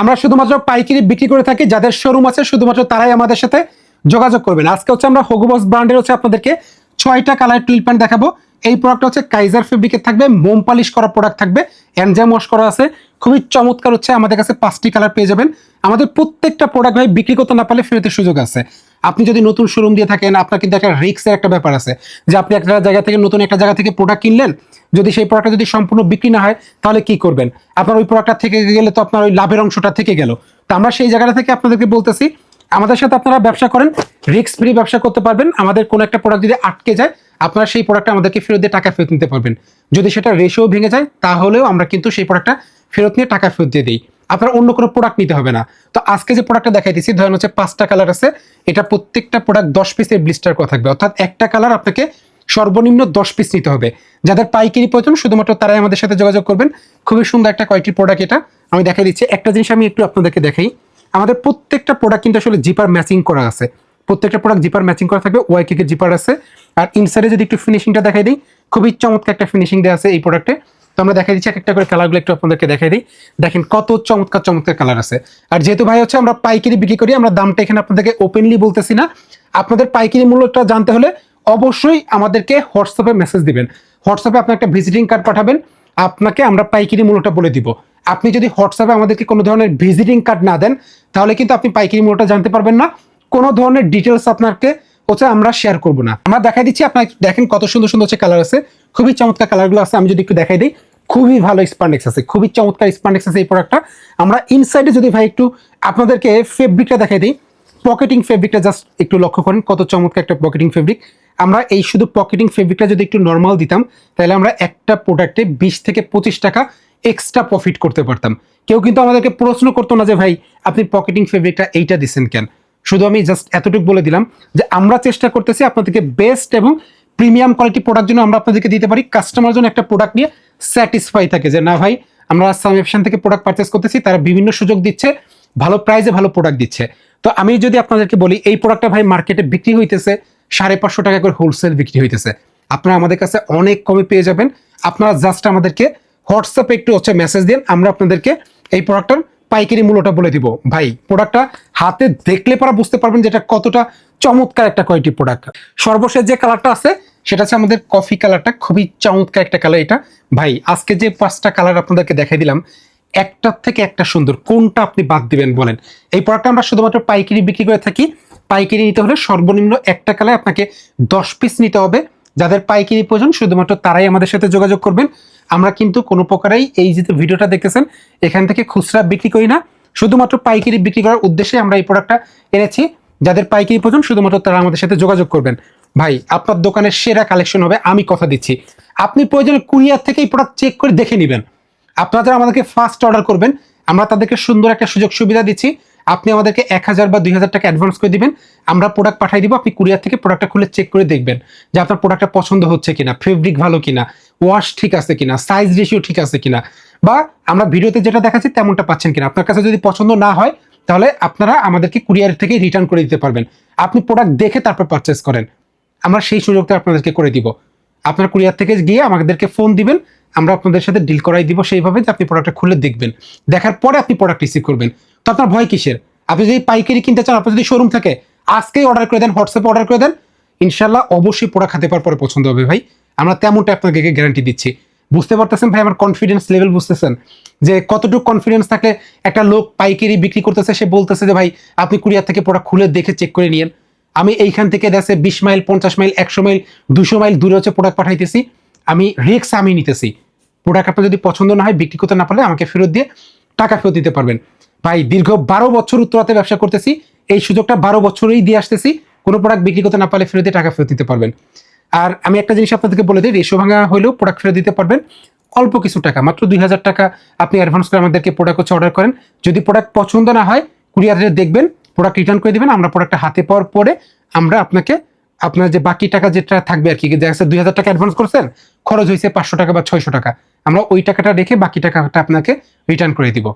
আমরা শুধুমাত্র পাইকারি বিক্রি করে থাকি, যাদের শোরুম আছে, শুধুমাত্র তারাই আমাদের সাথে যোগাযোগ করবেন। আজকে হচ্ছে আমরা হগুবস ব্র্যান্ডের হচ্ছে আপনাদেরকে ছয়টা কালার টুইল প্যান্ট দেখাবো। এই প্রোডাক্ট হচ্ছে কাইজার ফেব্রিকের থাকবে, মোম পালিশ করা প্রোডাক্ট থাকবে এনজাম ওয়াশ করা আছে। খুবই চমৎকার হচ্ছে, আমাদের কাছে পাঁচটি কালার পেয়ে যাবেন। আমাদের প্রত্যেকটা প্রোডাক্ট ভাই বিক্রি করতে না পারলে ফেরতের সুযোগ আছে। আপনি যদি নতুন শোরুম দিয়ে থাকেন, আপনার কিন্তু একটা রিক্সের একটা ব্যাপার আছে। যে আপনি একটা জায়গা থেকে, নতুন একটা জায়গা থেকে প্রোডাক্ট কিনলেন যদি সেই প্রোডাক্টটা যদি সম্পূর্ণ বিক্রি না হয়, তাহলে কি করবেন? আপনার ওই প্রোডাক্টটা থেকে গেলে তো আপনার ওই লাভের অংশটা থেকে গেল। তো আমরা সেই জায়গাটা থেকে আপনাদেরকে বলতেছি, আমাদের সাথে আপনারা ব্যবসা করেন রিস্ক ফ্রি ব্যবসা করতে পারবেন। আমাদের কোনো একটা প্রোডাক্ট যদি আটকে যায়, আপনারা সেই প্রোডাক্টটা আমাদেরকে ফেরত দিয়ে টাকা ফেরত নিতে পারবেন। যদি সেটা রেশিও ভেঙে যায়, তাহলেও আমরা কিন্তু সেই প্রোডাক্টটা ফেরত নিয়ে টাকা ফেরত দিয়ে দিই। আপনার অন্য কোনো প্রোডাক্ট নিতে হবে না। তো আজকে যে প্রোডাক্টটা দেখাইতেছি, ধরেন হচ্ছে পাঁচটা কালার আছে, এটা প্রত্যেকটা প্রোডাক্ট দশ পিসের ব্লিস্টার করা থাকবে। অর্থাৎ একটা কালার আপনাকে সর্বনিম্ন দশ পিস নিতে হবে। যাদের পাইকারি প্রয়োজন, শুধুমাত্র তারাই আমাদের সাথে যোগাযোগ করবেন। খুবই সুন্দর একটা কয়েকটি প্রোডাক্ট এটা। আমি দেখাই দিচ্ছি। একটা জিনিস আমি একটু আপনাদেরকে দেখাই। আমাদের প্রত্যেকটা প্রোডাক্ট কিন্তু আসলে জিপার ম্যাচিং করা আছে। প্রত্যেকটা প্রোডাক্ট জিপার ম্যাচিং করা থাকবে। ওয়াই কেকের জিপার আছে। আর ইনসাইডে যদি একটু ফিনিশিংটা দেখাই দিই, খুবই চমৎকার একটা ফিনিশিং দেওয়া আছে এই প্রোডাক্টে তো আমরা দেখাই দিচ্ছি এক একটা করে কালারগুলো একটু আপনাদেরকে দেখাই দিই। দেখেন কত চমৎকার চমৎকার কালার আছে। আর যেহেতু ভাই হচ্ছে আমরা পাইকারি বিক্রি করি, আমরা দামটা এখানে আপনাদেরকে ওপেনলি বলতেছি না। আপনাদের পাইকারি মূল্যটা জানতে হলে অবশ্যই আমাদেরকে হোয়াটসঅ্যাপে মেসেজ দিবেন। হোয়াটসঅ্যাপে আপনি একটা ভিজিটিং কার্ড পাঠাবেন, আপনাকে আমরা পাইকারি মূল্যটা বলে দিব। আপনি যদি হোয়াটসঅ্যাপে আমাদেরকে কোনো ধরনের ভিজিটিং কার্ড না দেন, তাহলে কিন্তু আপনি পাইকারি মূল্যটা জানতে পারবেন না। কোনো ধরনের ডিটেলস আপনাকে হচ্ছে আমরা শেয়ার করব না। আমরা দেখাই দিচ্ছি, আপনার দেখেন কত সুন্দর সুন্দর হচ্ছে কালার আছে। খুবই চমৎকার কালারগুলো আছে, আমি যদি একটু দেখাই দিই। খুবই ভালো স্পান্ডেক্স আছে, খুবই চমৎকার স্পান্ডেক্স আছে এই প্রোডাক্টটা আমরা ইনসাইডে যদি ভাই একটু আপনাদেরকে ফেব্রিকটা দেখাই দিই। পকেটিং ফেব্রিকটা জাস্ট একটু লক্ষ্য করেন, কত চমৎকার একটা পকেটিং ফেব্রিক আমরা এই শুধু পকেটিং ফেব্রিকটা যদি একটু নর্মাল দিতাম, তাহলে আমরা একটা প্রোডাক্টে বিশ থেকে পঁচিশ টাকা এক্সট্রা প্রফিট করতে পারতাম। কেউ কিন্তু আমাদেরকে প্রশ্ন করতো না যে, ভাই, আপনি পকেটিং ফেব্রিকটা এইটা দিচ্ছেন কেন? শুধু আমি জাস্ট এতটুকু বলে দিলাম যে, আমরা চেষ্টা করতেছি আপনাদেরকে বেস্ট এবং প্রিমিয়াম কোয়ালিটি প্রোডাক্ট জন্য আমরা আপনাদেরকে দিতে পারি। কাস্টমার জন্য একটা প্রোডাক্ট নিয়ে স্যাটিসফাই থাকে যে, না ভাই, আমরা সামএপশন থেকে প্রোডাক্ট পারচেস করতেছি, তারা বিভিন্ন সুযোগ দিচ্ছে, ভালো প্রাইসে ভালো প্রোডাক্ট দিচ্ছে। তো আমি যদি আপনাদেরকে বলি, এই প্রোডাক্টটা ভাই মার্কেটে বিক্রি হইতেছে সাড়ে পাঁচশো টাকা করে হোলসেল বিক্রি হইতেছে। আপনারা আমাদের কাছে অনেক কমে পেয়ে যাবেন। আপনারা জাস্ট আমাদেরকে হোয়াটসঅ্যাপে একটু হচ্ছে মেসেজ দিন, আমরা আপনাদেরকে এই প্রোডাক্টটার পাইকারি মূল্যটা বলে দিব। ভাই প্রোডাক্টটা হাতে দেখলে পরা বুঝতে পারবেন যে এটা কতটা চমৎকার একটা কোয়ালিটি প্রোডাক্ট সর্বশেষ যে কালারটা আছে, সেটা হচ্ছে আমাদের কফি কালারটা খুবই চমৎকার একটা কালার এটা। ভাই, আজকে যে পাঁচটা কালার আপনাদেরকে দেখাই দিলাম, একটার থেকে একটা সুন্দর, কোনটা আপনি বাদ দিবেন বলেন? এই প্রোডাক্টটা আমরা শুধুমাত্র পাইকারি বিক্রি করে থাকি। পাইকারি নিতে হলে সর্বনিম্ন একটা কালার আপনাকে দশ পিস নিতে হবে। যাদের পাইকারি প্রয়োজন, শুধুমাত্র তারাই আমাদের সাথে যোগাযোগ করবেন। আমরা কিন্তু কোনো প্রকারেই এই যে ভিডিওটা দেখতেছেন, এখান থেকে খুচরা বিক্রি করি না। শুধুমাত্র পাইকারি বিক্রি করার উদ্দেশ্যে আমরা এই প্রোডাক্টটা এনেছি। যাদের পাইকারি প্রয়োজন, শুধুমাত্র তারা আমাদের সাথে যোগাযোগ করবেন। ভাই, আপনার দোকানের সেরা কালেকশন হবে, আমি কথা দিচ্ছি। আপনি প্রয়োজনে কুরিয়ার থেকে এই প্রোডাক্ট চেক করে দেখে নেবেন। আপনারা যারা আমাদেরকে ফার্স্ট অর্ডার করবেন, আমরা তাদেরকে সুন্দর একটা সুযোগ সুবিধা দিচ্ছি। আপনি আমাদেরকে এক হাজার বা দুই হাজার টাকা অ্যাডভান্স করে দিবেন। আমরা প্রোডাক্ট পাঠিয়ে দিব, আপনি কুরিয়ার থেকে প্রোডাক্টটা খুলে চেক করে দেখবেন যে আপনার প্রোডাক্টটা পছন্দ হচ্ছে কিনা ফেব্রিক ভালো কিনা ওয়াশ ঠিক আছে কিনা সাইজ রেশিও ঠিক আছে কিনা, বা আমরা ভিডিওতে যেটা দেখাচ্ছি তেমনটা পাচ্ছেন কিনা। আপনার কাছে যদি পছন্দ না হয়, তাহলে আপনারা আমাদেরকে কুরিয়ার থেকে রিটার্ন করে দিতে পারবেন। আপনি প্রোডাক্ট দেখে তারপর পারচেস করেন। আমরা সেই সুযোগটা আপনাদেরকে করে দিব। আপনার কুরিয়ার থেকে গিয়ে আমাদেরকে ফোন দিবেন, আমরা আপনাদের সাথে ডিল করাই দিব সেইভাবে যে আপনি প্রোডাক্টটা খুলে দেখবেন। দেখার পরে আপনি প্রোডাক্ট রিসিভ করবেন। তো আপনার ভয় কিসের? আপনি যদি পাইকারি কিনতে চান, আপনার যদি শোরুম থাকে, আজকেই অর্ডার করে দেন হোয়াটসঅ্যাপে অর্ডার করে দেন ইনশাল্লাহ অবশ্যই প্রোডাক্ট হাতে পাওয়ার পরে পছন্দ হবে ভাই। আমরা তেমনটা আপনাকে গ্যারান্টি দিচ্ছি। বুঝতে পারতেছেন ভাই আমার কনফিডেন্স লেভেল বুঝতেছেন? যে কতটুকু কনফিডেন্স থাকলে একটা লোক পাইকারি বিক্রি করতেছে, সে বলতেছে যে, ভাই, আপনি কুরিয়ার থেকে প্রোডাক্ট খুলে দেখে চেক করে নিয়েন। আমি এইখান থেকে দেশে বিশ মাইল পঞ্চাশ মাইল একশো মাইল দুশো মাইল দূরে হচ্ছে প্রোডাক্ট পাঠাইতেছি। আমি রিক্স আমি নিতেছি। প্রোডাক্ট আপনার যদি পছন্দ না হয়, বিক্রি করতে না পারলে আমাকে ফেরত দিয়ে টাকা ফেরত দিতে পারবেন। ভাই, দীর্ঘ বারো বছর উত্তরাতে ব্যবসা করতেছি। এই সুযোগটা বারো বছরেই দিয়ে আসতেছি। কোনো প্রোডাক্ট বিক্রি করতে না পারলে ফেরত দিয়ে টাকা ফেরত দিতে পারবেন। আর আমি একটা জিনিস আপনাদেরকে বলে দিই রেশো ভাঙা হলেও প্রোডাক্ট ফেরত দিতে পারবেন। অল্প কিছু টাকা, মাত্র দুই হাজার টাকা আপনি অ্যাডভান্স করে আমাদেরকে প্রোডাক্ট হচ্ছে অর্ডার করেন। যদি প্রোডাক্ট পছন্দ না হয় কুরিয়ারে দেখবেন প্রোডাক্ট রিটার্ন করে দিবেন। আমরা প্রোডাক্টটা হাতে পাওয়ার পরে আমরা আপনাকে, আপনার যে বাকি টাকা যেটা থাকবে আর কি দেখা যাচ্ছে দুই হাজার টাকা অ্যাডভান্স করছেন, খরচ হয়েছে পাঁচশো টাকা বা ছয়শো টাকা। আমরা ওই টাকাটা রেখে বাকি টাকাটা আপনাকে রিটার্ন করে দিব।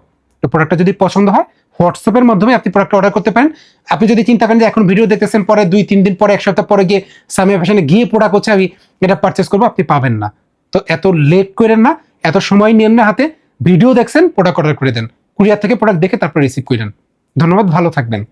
তো প্রোডাক্টটা যদি পছন্দ হয় হোয়াটসঅ্যাপের মাধ্যমে আপনি প্রোডাক্ট অর্ডার করতে পারেন। আপনি যদি চিন্তা করেন যে এখন ভিডিও দেখতেছেন, পরে দুই, তিন দিন পরে, এক সপ্তাহ পরে গিয়ে সামিয়া ফ্যাশনে গিয়ে প্রোডাক্ট হচ্ছে, আমি এটা পারচেস করব, আপনি পাবেন না। তো এত লেট করেন না, এত সময় নেন না হাতে ভিডিও দেখছেন প্রোডাক্ট অর্ডার করে দেন। কুরিয়ার থেকে প্রোডাক্ট দেখে তারপর রিসিভ করেন। ধন্যবাদ, ভালো থাকবেন।